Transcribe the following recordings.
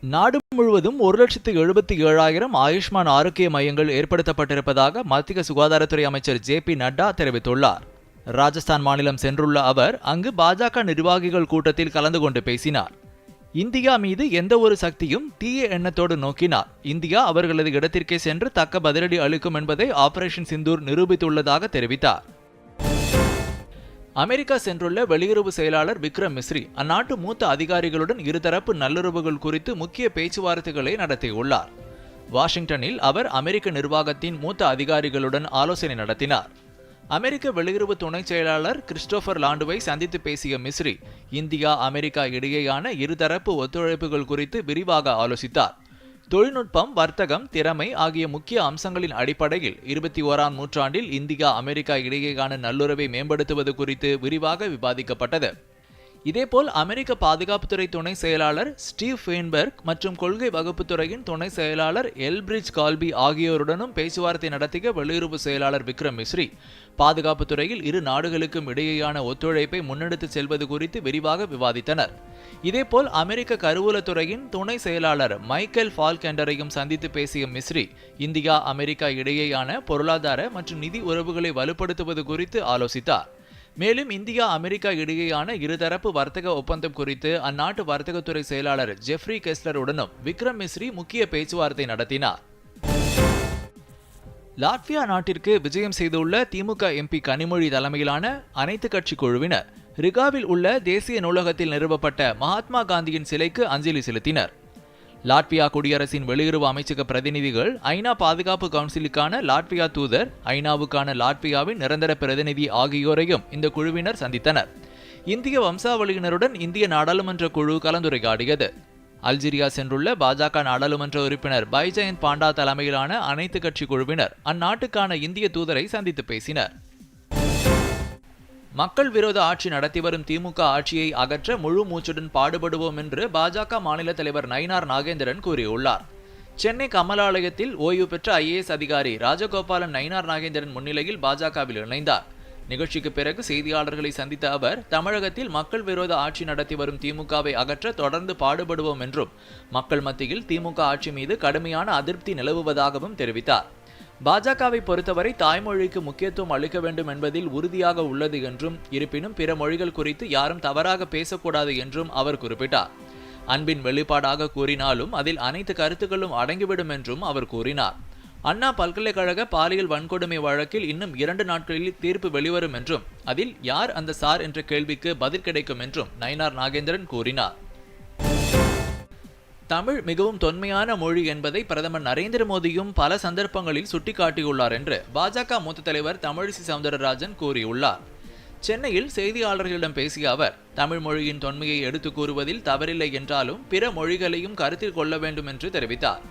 நாடு முழுவதும் ஒரு லட்சத்து எழுபத்தி ஏழாயிரம் ஆயுஷ்மான் ஆரோக்கிய மையங்கள் ஏற்படுத்தப்பட்டிருப்பதாக மத்திய சுகாதாரத்துறை அமைச்சர் ஜே பி நட்டா தெரிவித்துள்ளார். ராஜஸ்தான் மாநிலம் சென்றுள்ள அவர் அங்கு பாஜக நிர்வாகிகள் கூட்டத்தில் கலந்து கொண்டு பேசினார். இந்தியா மீது எந்த ஒரு சக்தியும் தீய எண்ணத்தோடு நோக்கினார். இந்தியா அவர்களது இடத்திற்கே சென்று தக்க பதிலடி அளிக்கும் என்பதை ஆபரேஷன் சிந்தூர் நிரூபித்துள்ளதாக தெரிவித்தார். அமெரிக்கா சென்றுள்ள வெளியுறவு செயலாளர் விக்ரம் மிஸ்ரி அந்நாட்டு மூத்த அதிகாரிகளுடன் இருதரப்பு நல்லுறவுகள் குறித்து முக்கிய பேச்சுவார்த்தைகளை நடத்தியுள்ளார். வாஷிங்டனில் அவர் அமெரிக்க நிர்வாகத்தின் மூத்த அதிகாரிகளுடன் ஆலோசனை நடத்தினார். அமெரிக்க வெளியுறவு துணை செயலாளர் கிறிஸ்டோபர் லாண்டுவை சந்தித்து பேசிய மிஸ்ரி இந்தியா அமெரிக்கா இடையேயான இருதரப்பு ஒத்துழைப்புகள் குறித்து விரிவாக ஆலோசித்தார். தொழில்நுட்பம் வர்த்தகம் திறமை ஆகிய முக்கிய அம்சங்களின் அடிப்படையில் இருபத்தி ஓராம் நூற்றாண்டில் இந்தியா அமெரிக்கா இடையேயான நல்லுறவை மேம்படுத்துவது குறித்து விரிவாக விவாதிக்கப்பட்டது. இதேபோல் அமெரிக்க பாதுகாப்புத்துறை துணை செயலாளர் ஸ்டீவ் ஃபெயின்பர்க் மற்றும் கொள்கை வகுப்புத்துறையின் துணை செயலாளர் எல்பிரிட்ஜ் கால்பி ஆகியோருடனும் பேச்சுவார்த்தை நடத்திய வெளியுறவு செயலாளர் விக்ரம் மிஸ்ரி பாதுகாப்புத்துறையில் இரு நாடுகளுக்கும் இடையேயான ஒத்துழைப்பை முன்னெடுத்து செல்வது குறித்து விரிவாக விவாதித்தனர். இதேபோல் அமெரிக்க கருவூலத்துறையின் துணை செயலாளர் மைக்கேல் ஃபால்கெண்டரையும் சந்தித்து பேசிய மிஸ்ரி இந்தியா அமெரிக்கா இடையேயான பொருளாதார மற்றும் நிதி உறவுகளை வலுப்படுத்துவது குறித்து ஆலோசித்தார். மேலும் இந்தியா அமெரிக்கா இடையேயான இருதரப்பு வர்த்தக ஒப்பந்தம் குறித்து அந்நாட்டு வர்த்தகத்துறை செயலாளர் ஜெஃப்ரி கெஸ்லருடனும் விக்ரம் மிஸ்ரி முக்கிய பேச்சுவார்த்தை நடத்தினார். லாட்வியா நாட்டிற்கு விஜயம் செய்துள்ள திமுக எம்பி கனிமொழி தலைமையிலான அனைத்து கட்சி குழுவினர் ரிகாவில் உள்ள தேசிய நூலகத்தில் நிறுவப்பட்ட மகாத்மா காந்தியின் சிலைக்கு அஞ்சலி செலுத்தினர். லாட்வியா குடியரசின் வெளியுறவு அமைச்சக பிரதிநிதிகள் ஐநா பாதுகாப்பு கவுன்சிலுக்கான லாட்வியா தூதர் ஐநாவுக்கான லாட்வியாவின் நிரந்தர பிரதிநிதி ஆகியோரையும் இந்த குழுவினர் சந்தித்தனர். இந்திய வம்சாவளியினருடன் இந்திய நாடாளுமன்ற குழு கலந்துரையாடியது. அல்ஜீரியா சென்றுள்ள பாஜக நாடாளுமன்ற உறுப்பினர் பைஜயந்த் பாண்டா தலைமையிலான அனைத்து கட்சி குழுவினர் அந்நாட்டுக்கான இந்திய தூதரை சந்தித்து பேசினர். மக்கள் விரோத ஆட்சி நடத்தி வரும் திமுக ஆட்சியை அகற்ற முழு மூச்சுடன் பாடுபடுவோம் என்று பாஜக மாநில தலைவர் நயினார் நாகேந்திரன் கூறியுள்ளார். சென்னை கமலாலயத்தில் ஓய்வு பெற்ற ஐஏஎஸ் அதிகாரி ராஜகோபாலன் நயினார் நாகேந்திரன் முன்னிலையில் பாஜகவில் இணைந்தார். நிகழ்ச்சிக்கு பிறகு செய்தியாளர்களை சந்தித்த அவர் தமிழகத்தில் மக்கள் விரோத ஆட்சி நடத்தி வரும் திமுகவை அகற்ற தொடர்ந்து பாடுபடுவோம் என்றும் மக்கள் மத்தியில் திமுக ஆட்சி மீது கடுமையான அதிருப்தி நிலவுவதாகவும் தெரிவித்தார். பாஜகவை பொறுத்தவரை தாய்மொழிக்கு முக்கியத்துவம் அளிக்க வேண்டும் என்பதில் உறுதியாக உள்ளது என்றும் இருப்பினும் பிற மொழிகள் குறித்து யாரும் தவறாக பேசக்கூடாது என்றும் அவர் குறிப்பிட்டார். அன்பின் வெளிப்பாடாக கூறினாலும் அதில் அனைத்து கருத்துக்களும் அடங்கிவிடும் என்றும் அவர் கூறினார். அண்ணா பல்கலைக்கழக பாலியல் வன்கொடுமை வழக்கில் இன்னும் இரண்டு நாட்களில் தீர்ப்பு வெளிவரும் என்றும் அதில் யார் அந்த சார் என்ற கேள்விக்கு பதில் கிடைக்கும் என்றும் நயினார் நாகேந்திரன் கூறினார். தமிழ் மிகவும் தொன்மையான மொழி என்பதை பிரதமர் நரேந்திர மோடியும் பல சந்தர்ப்பங்களில் சுட்டிக்காட்டியுள்ளார் என்று பாஜக மூத்த தலைவர் தமிழிசை சவுந்தரராஜன் கூறியுள்ளார். சென்னையில் செய்தியாளர்களிடம் பேசிய அவர் தமிழ் மொழியின் தொன்மையை எடுத்து கூறுவதில் தவறில்லை என்றாலும் பிற மொழிகளையும் கருத்தில் கொள்ள வேண்டும் என்று தெரிவித்தார்.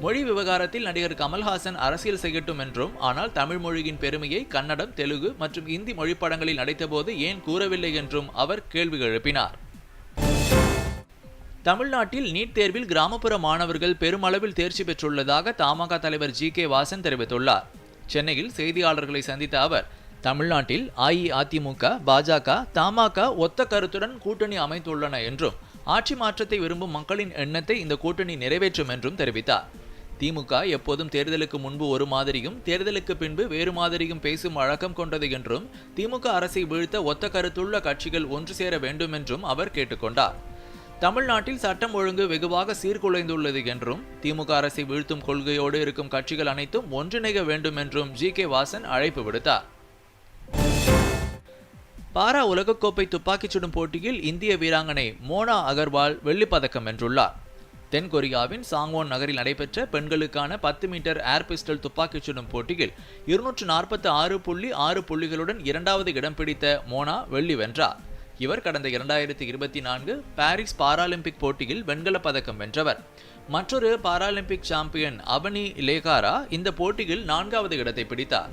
மொழி விவகாரத்தில் நடிகர் கமல்ஹாசன் அரசியல் செய்யட்டும் என்றும் ஆனால் தமிழ் மொழியின் பெருமையை கன்னடம் தெலுங்கு மற்றும் இந்தி மொழிப்படங்களில் நடித்தபோது ஏன் கூறவில்லை என்றும் அவர் கேள்வி எழுப்பினார். தமிழ்நாட்டில் நீட் தேர்வில் கிராமப்புற மாணவர்கள் பெருமளவில் தேர்ச்சி பெற்றுள்ளதாக தமாக தலைவர் ஜி கே வாசன் தெரிவித்துள்ளார். சென்னையில் செய்தியாளர்களை சந்தித்த அவர் தமிழ்நாட்டில் அஇஅதிமுக பாஜக தமாக ஒத்த கருத்துடன் கூட்டணி அமைத்துள்ளன என்றும் ஆட்சி மாற்றத்தை விரும்பும் மக்களின் எண்ணத்தை இந்த கூட்டணி நிறைவேற்றும் என்றும் தெரிவித்தார். திமுக எப்போதும் தேர்தலுக்கு முன்பு ஒரு மாதிரியும் தேர்தலுக்கு பின்பு வேறு மாதிரியும் பேசும் வழக்கம் கொண்டது என்றும் திமுக அரசை வீழ்த்த ஒத்த கருத்துள்ள கட்சிகள் ஒன்று சேர வேண்டும் என்றும் அவர் கேட்டுக்கொண்டார். தமிழ்நாட்டில் சட்டம் ஒழுங்கு வெகுவாக சீர்குலைந்துள்ளது என்றும் திமுக அரசை வீழ்த்தும் கொள்கையோடு இருக்கும் கட்சிகள் அனைத்தும் ஒன்றிணைக வேண்டும் என்றும் ஜி. கே. வாசன் அழைப்பு விடுத்தார். பாரா உலகக்கோப்பை துப்பாக்கிச் சுடும் போட்டியில் இந்திய வீராங்கனை மோனா அகர்வால் வெள்ளிப்பதக்கம் வென்றுள்ளார். தென்கொரியாவின் சாங்வோன் நகரில் நடைபெற்ற பெண்களுக்கான பத்து மீட்டர் ஏர் பிஸ்டல் துப்பாக்கிச் சுடும் போட்டியில் இருநூற்று நாற்பத்தி ஆறு புள்ளி ஆறு புள்ளிகளுடன் இரண்டாவது இடம் பிடித்த மோனா வெள்ளி வென்றார். இவர் கடந்த இரண்டாயிரத்தி இருபத்தி நான்கு பாரிஸ் பாராலிம்பிக் போட்டியில் வெண்கலப் பதக்கம் வென்றவர். மற்றொரு பாராலிம்பிக் சாம்பியன் அவனி லேகாரா இந்த போட்டியில் நான்காவது இடத்தை பிடித்தார்.